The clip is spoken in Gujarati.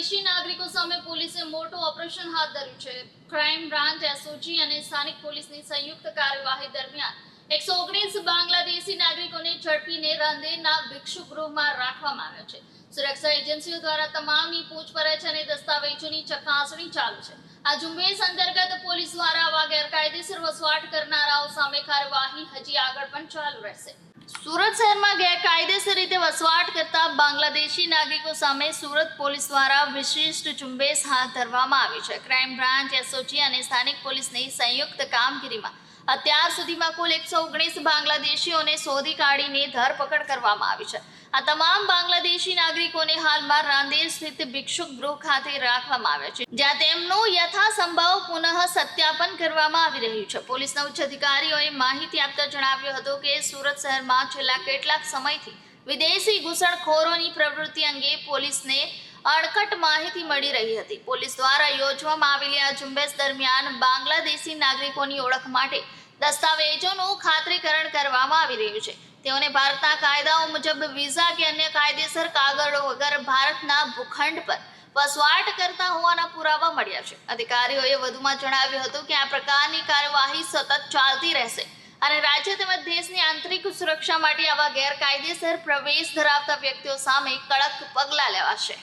બાંગ્લાદેશી નાગરિકો સામે પોલીસે મોટું ઓપરેશન હાથ ધર્યું છે. ક્રાઇમ બ્રાન્ચ એસઓજી અને સ્થાનિક પોલીસની સંયુક્ત કાર્યવાહી દરમિયાન એકસો ઓગણીસ બાંગ્લાદેશી નાગરિકોને ઝડપીને રાંદેરના ભિક્ષુ રાખવામાં આવ્યા છે. સુરક્ષા એજન્સીઓ દ્વારા તમામની પૂછપરછ અને દસ્તાવેજોની ચકાસણી ચાલુ છે. આ ઝુંબેશ અંતર્ગત પોલીસ દ્વારા આવા ગેરકાયદેસર વસવાટ કરનારાઓ સામે કાર્યવાહી હજી આગળ પણ ચાલુ રહેશે. સુરત શહેરમાં ગેરકાયદેસર રીતે વસવાટ કરતા બાંગ્લાદેશી નાગરિકો સામે સુરત પોલીસ દ્વારા વિશિષ્ટ ઝુંબેશ હાથ ધરવામાં આવી છે. ક્રાઇમ બ્રાન્ચ, એસઓજી અને સ્થાનિક પોલીસની સંયુક્ત કામગીરીમાં અત્યાર સુધીમાં કુલ એકસો ઓગણીસ બાંગ્લાદેશીઓને શોધી કાઢીને ધરપકડ કરવામાં આવી છે. આ તમામ બાંગ્લાદેશી નાગરિકોને હાલમાં રાંદેર સ્થિત ભિક્ષુક ગૃહ ખાતે રાખવામાં આવ્યા છે, જ્યાં તેમનું યથાસંભવ પુનઃ સત્યાપન કરવામાં આવી રહ્યું છે. પોલીસના ઉચ્ચ અધિકારીઓએ માહિતી આપતા જણાવ્યું હતું કે સુરત શહેરમાં છેલ્લા કેટલાક સમયથી વિદેશી ઘૂસણખોરોની પ્રવૃત્તિ અંગે પોલીસને અડકટ માહિતી મળી રહી હતી. પોલીસ દ્વારા યોજવામાં આવેલી આ ઝુંબેશ દરમિયાન બાંગ્લાદેશી નાગરિકોની ઓળખ માટે દસ્તાવેજોનું ખાતરીકરણ કરવામાં આવી રહ્યું છે. તેઓને ભારતના કાયદાઓ મુજબ વિઝા કે અન્ય કાયદેસર કાગળો વગર ભારતના ભૂખંડ પર વસવાટ કરતા હોવાના પુરાવા મળ્યા છે. અધિકારીઓએ વધુમાં જણાવ્યું હતું કે આ પ્રકારની કાર્યવાહી સતત ચાલતી રહેશે અને રાજ્ય તેમજ દેશની આંતરિક સુરક્ષા માટે આવા ગેરકાયદેસર પ્રવેશ ધરાવતા વ્યક્તિઓ સામે કડક પગલાં લેવાશે.